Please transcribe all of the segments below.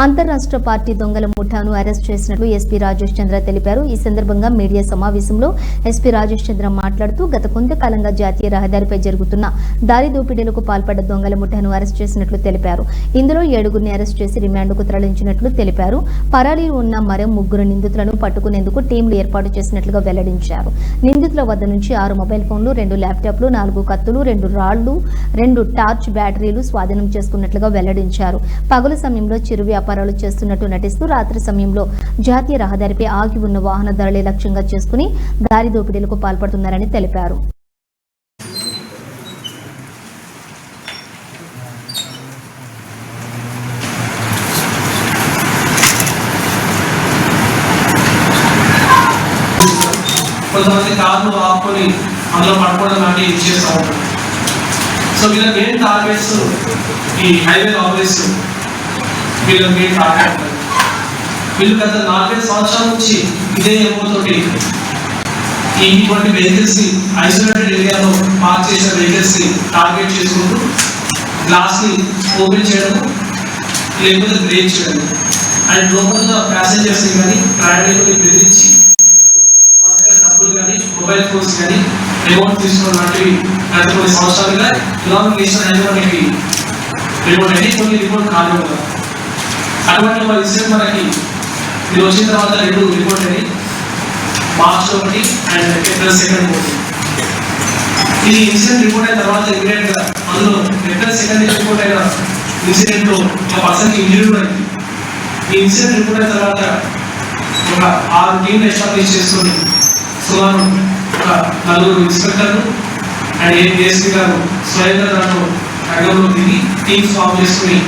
అంతరాష్ట్ర party దొంగల ముఠాను arrest చేసినట్లు ఎస్పీ రాజేష్ చంద్ర తెలిపారు. ఈ సందర్భంగా మీడియా సమావేశంలో ఎస్పీ రాజేష్ చంద్ర మాట్లాడుతూ గత కొంతకాలంగా జాతీయ రహదారిపై జరుగుతున్న దారి దోపిడీలకు పాల్పడ్డ దొంగల ముఠాను అరెస్ట్ చేసినట్లు తెలిపారు. ఇందులో ఏడుగురిని అరెస్ట్ చేసి రిమాండ్కు తరలించినట్లు తెలిపారు. పరారీ ఉన్న మరో ముగ్గురు నిందితులను పట్టుకునేందుకు టీంలు ఏర్పాటు చేసినట్లుగా వెల్లడించారు. నిందితుల వద్ద నుంచి ఆరు మొబైల్ ఫోన్లు రెండు ల్యాప్టాప్లు నాలుగు కత్తులు రెండు రాళ్ళు రెండు టార్చ్ బ్యాటరీలు స్వాధీనం చేసుకున్నట్లుగా వెల్లడించారు. పగలు సమయంలో చిరు వ్యాపారాలు చేస్తున్నట్టు నటిస్తూ రాత్రి సమయంలో జాతీయ రహదారిపై ఆగి ఉన్న వాహనదారులే లక్ష్యంగా చేసుకుని దారి దోపిడీలకు పాల్పడుతున్నారని తెలిపారు. కొంతమంది కార్లు ఆపుకొని అందులో పడుకోవడం లాంటివి చేస్తూ ఉంటారు. సో వీళ్ళకి ఏం టార్గెట్స్ ఈ హైవే ఆఫీస్ వీళ్ళ మీరు టార్గెట్ వీళ్ళు గత నాలుగైదు సంవత్సరాల నుంచి ఇదే ఏమోతోటి ఇటువంటి వెహికల్స్ని ఐసోలేటెడ్ ఏరియాలో పార్క్ చేసిన వెహికల్స్ని టార్గెట్ చేసుకుంటూ గ్లాస్ని ఓపెన్ చేయడం లేకపోతే బ్రేక్ చేయడం అండ్ లోపల ప్యాసింజర్స్ కానీ ప్రయాణికులు బెదిరించి డబ్బులు కానీ మొబైల్ ఫోన్స్ కానీ రిమోట్ తీసుకోవడం లాంటివి గత కొన్ని సంవత్సరాలుగా ఇలాంటి నేషనల్ హైవే రిమోట్ అని కొన్ని రిమోట్ కాదు కదా అటువంటి ఒక ఇన్సిడెంట్ మనకి ఇది వచ్చిన తర్వాత రెండు రిపోర్ట్ అని మార్చ్ ఒకటి అండ్ ఏప్రిల్ సెకండ్ ఒకటి. ఇది ఇన్సిడెంట్ రిపోర్ట్ అయిన తర్వాత ఇమీడియట్గా అందులో ఏప్రిల్ సెకండ్ రిపోర్ట్ అయిన ఇన్సిడెంట్లో ఒక పర్సన్కి అయింది. ఈ ఇన్సిడెంట్ రిపోర్ట్ అయిన తర్వాత ఒక ఆరు టీంలు ఎస్టాబ్లిష్ చేసుకొని సుమారు ఒక నలుగురు ఇన్స్పెక్టర్లు అండ్ ఏ డిఎస్పీ గారు స్వయంగా దాంట్లో రంగంలో దిగి టీమ్స్ ఫామ్ చేసుకుని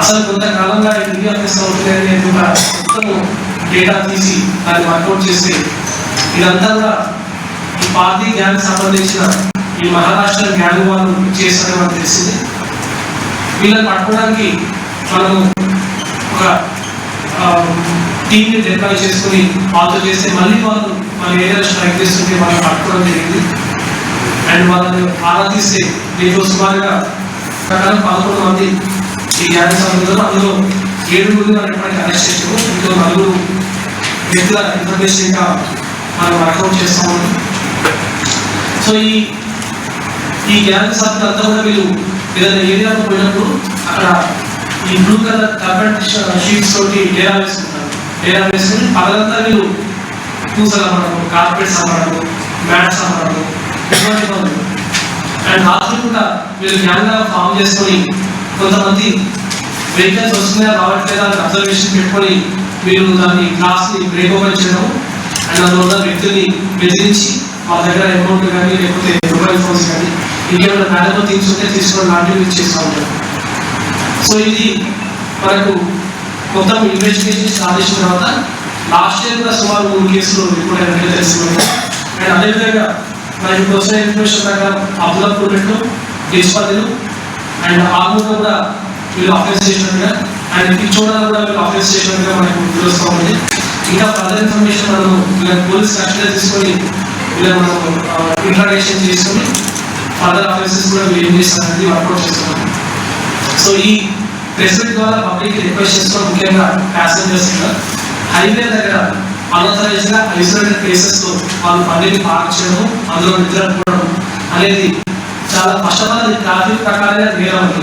అసలు కొంతకాలంగా ఈ రివ్యూ కూడా మొత్తము డేటా తీసి దాన్ని వర్కౌట్ చేస్తే ఇదంతా కూడా ఈ పార్టీ గ్యాంగ్ సంబంధించిన ఈ మహారాష్ట్ర గ్యాంగ్ వాళ్ళు చేస్తారని మనకు తెలిసింది. వీళ్ళని పట్టుకోవడానికి మనము ఒక టీంని డిప్లాయ్ చేసుకుని వాళ్ళతో చేస్తే మళ్ళీ వాళ్ళు మన ఏదైనా స్ట్రైక్ చేస్తుంటే వాళ్ళని పట్టుకోవడం జరిగింది. అండ్ వాళ్ళని ఆరా తీస్తే సుమారుగా ప్రకారం పదకొండు మంది ఈ యాభై సమయంలో అందులో ఏడుగురు మనం ఎప్పటికీ ఇందులో నలుగురు వ్యక్తుల ఇన్ఫర్మేషన్ ఇంకా మనం వర్కౌట్ చేస్తాము. సో ఈ ఈ గ్యాంగ్ సభ్యులు అంతా కూడా వీళ్ళు ఏదైనా ఏరియాకు పోయినప్పుడు అక్కడ ఈ బ్లూ కలర్ కార్పెట్ షీట్స్ తోటి డేరా వేసుకుంటారు డేరా వేసుకుని పగలంతా వీళ్ళు పూసలు అమ్మడము కార్పెట్స్ అమ్మడము మ్యాట్స్ అమ్మడము ఇటువంటి అండ్ రాత్రి కూడా మీరు గ్యాంగ్ ఫామ్ చేసుకొని కొంతమంది వెహికల్స్ వస్తున్నాయా రావట్లేదా అని అబ్జర్వేషన్ పెట్టుకొని మీరు దాన్ని క్లాస్ని బ్రేక్ ఓపెన్ చేయడం అండ్ అందువల్ల వ్యక్తుల్ని బెదిరించి మా దగ్గర అమౌంట్ కానీ లేకపోతే మొబైల్ ఫోన్స్ కానీ ఇంకేమైనా మేడలో తీసుకుంటే తీసుకోవడం లాంటివి చేస్తూ ఉంటారు. సో ఇది మనకు మొత్తం ఇన్వెస్టిగేషన్ సాధించిన తర్వాత లాస్ట్ ఇయర్ కూడా సుమారు మూడు కేసులు రిపోర్ట్ అయినట్టు తెలుసుకున్నాం అండ్ అదేవిధంగా మనకి పర్సనల్ ఇన్ఫర్మేషన్ ప్రకారం అబ్దుల్లాపూర్ మెట్లు అండ్ ఆర్మూర్ కూడా వీళ్ళు ఆఫీస్ చేసినట్టుగా అండ్ పిచ్చోడాలు కూడా వీళ్ళు ఆఫీస్ చేసినట్టుగా మనకు తెలుస్తూ ఉంది. ఇంకా ఫర్దర్ ఇన్ఫర్మేషన్ మనం వీళ్ళని పోలీస్ కస్టడీ తీసుకొని వీళ్ళని మనం ఇంట్రాడక్షన్ చేసుకొని ఫర్దర్ ఆఫీసెస్ కూడా వీళ్ళు ఏం చేస్తారనేది వర్కౌట్ చేస్తున్నాం. సో ఈ ప్రెస్ ద్వారా పబ్లిక్ రిక్వెస్ట్ చేస్తున్నాం ముఖ్యంగా ప్యాసింజర్స్ హైవే దగ్గర అనథరైజ్గా ఐసోలేటెడ్ ప్లేసెస్లో వాళ్ళు బండిని పార్క్ చేయడం అందులో నిద్రపోవడం అనేది చాలా కష్టమైన ట్రాఫిక్ ప్రకారంగా నేరం ఉంది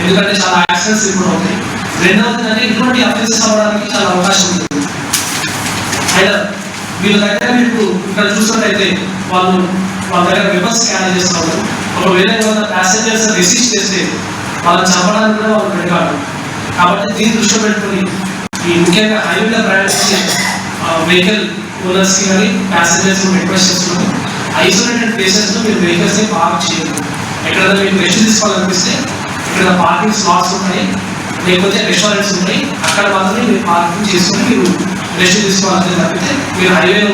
ఎందుకంటే చాలా యాక్సిడెంట్స్ ఇప్పుడు అవుతాయి. రెండవది అంటే ఇటువంటి అఫెన్సెస్ అవ్వడానికి చాలా అవకాశం ఉంటుంది అయినా వీళ్ళ దగ్గర మీకు ఇక్కడ చూసినట్లయితే వాళ్ళు వాళ్ళ దగ్గర వెపన్స్ క్యారీ చేస్తున్నారు. ఒకవేళ ఏమైనా ప్యాసింజర్స్ రెసిస్ట్ చేస్తే వాళ్ళని చంపడానికి కూడా వాళ్ళు పెడతారు కాబట్టి దీన్ని దృష్టిలో పెట్టుకుని ఈ ముఖ్యంగా హైవేలో ప్రయాణించే వెహికల్ ఓనర్స్కి కానీ ప్యాసింజర్స్ రిక్వెస్ట్ చేస్తున్నాము. ఐసోలేటెడ్ ప్లేసెస్లో మీరు వెహికల్స్ని పార్క్ చేయరు. ఎక్కడ మీకు రెస్ట్ తీసుకోవాలనిపిస్తే ఇక్కడ పార్కింగ్ స్లాట్స్ ఉన్నాయి లేకపోతే రెస్టారెంట్స్ ఉన్నాయి అక్కడ మాత్రమే మీరు పార్కింగ్ చేసుకుని మీరు రెస్ట్ తీసుకోవాలని తప్పితే మీరు హైవేలో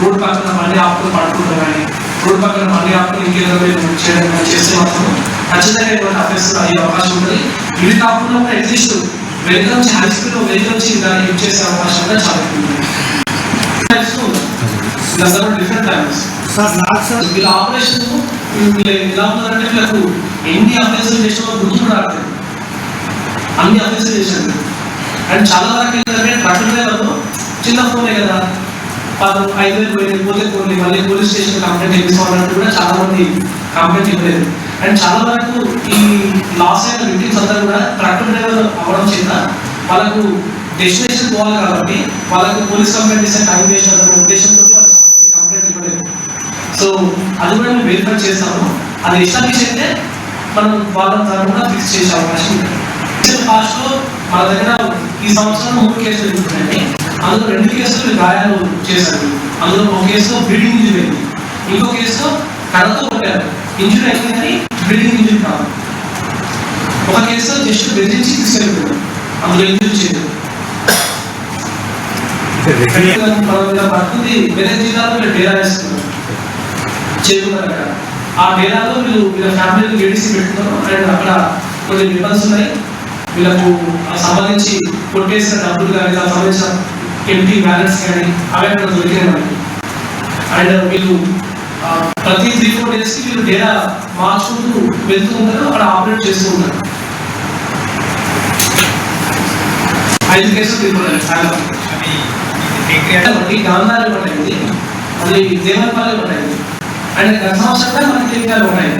రోడ్ పక్కన మళ్ళీ ఆపుకుని పడుకుంటారు కానీ రోడ్ పక్కన మళ్ళీ ఆపుకుని ఇంకేదో మీరు చేయడం కానీ చేస్తే మాత్రం ఖచ్చితంగా ఇటువంటి అఫెన్స్ అయ్యే అవకాశం ఉంటుంది. ఇవి కాకుండా కూడా అట్లీస్ట్ వెహికల్ వచ్చి హై స్కూల్లో వెహికల్ వచ్చి దాన్ని యూజ్ చేసే అవకాశం కూడా చాలా ఉంటుంది. డిఫరెంట్ టైమ్స్ సార్ నాకు సార్ వీళ్ళ ఆపరేషన్ ఎలా ఉందంటే వీళ్ళకు ఎన్ని అఫెన్సులు చేసినా గుర్తు కూడా రావట్లేదు. అన్ని అఫెన్సులు చేశాను. అండ్ చాలా వరకు ఏంటంటే ట్రక్ చిన్న ఫోనే కదా. పది ఐదు వేలు పోయి పోతే పోనీ మళ్ళీ పోలీస్ స్టేషన్ కంప్లైంట్ ఇప్పించుకోవాలంటే కూడా చాలా మంది కంప్లైంట్ ఇవ్వలేదు. అండ్ చాలా వరకు ఈ లాస్ అయిన విక్టిమ్స్ అంతా కూడా ట్రక్ డ్రైవర్ అవ్వడం చేత వాళ్ళకు డెస్టినేషన్ పోవాలి కాబట్టి వాళ్ళకు పోలీస్ కంప్లైంట్ ఇస్తే టైం వేస్ట్ అన్న ఉద్దేశంతో వాళ్ళు చాలా మంది కంప్లైంట్ ఇవ్వలేదు సో అది కూడా మేము వెరిఫై చేస్తాము అది ఎస్టాబ్లిష్ అయితే మనం వాళ్ళ కూడా ఫిక్స్ చేసే అవకాశం ఉంది. ఫాస్ట్లో మన దగ్గర ఈ సంవత్సరం మూడు కేసులు జరుగుతున్నాయండి అందులో రెండు కేసులు గాయాలు చేశారు. అందులో ఒక కేసులో బ్లీడింగ్ ఇంజరీ అయింది. ఇంకో కేసులో కడతో కొట్టారు. ఇంజరీ అయింది కానీ బ్లీడింగ్ ఇంజరీ కాదు. ఒక కేసులో జస్ట్ బెదిరించి తీసుకెళ్ళిపోయారు అందులో ఇంజరీ చేయలేదు పట్టుకుంది వేరే జిల్లాలో డేరా వేస్తున్నారు. చేరుకున్నారు ఆ డేరాలో వీళ్ళు వీళ్ళ ఫ్యామిలీని గడిసి పెట్టుకున్నారు. అండ్ అక్కడ కొన్ని వెపన్స్ ఉన్నాయి. వీళ్ళకు సంబంధించి కొట్టేసిన డబ్బులు కానీ దానికి సంబంధించిన ఎంటీ బ్యాలెన్స్ కానీ అవి అక్కడ దొరికినాయి మనకి. అండ్ వీళ్ళు ప్రతి త్రీ ఫోర్ డేస్కి వీళ్ళు డేరా మార్చుకుంటూ వెళ్తూ ఉంటారు. అక్కడ ఆపరేట్ చేస్తూ ఉంటారు. ఐదు కేసులు తీసుకున్నారు మనకి గాంధారి పట్టయింది మళ్ళీ దేవరపల్లి పట్టయింది ఆయన గత మనకి లింగాలు ఉన్నాయి.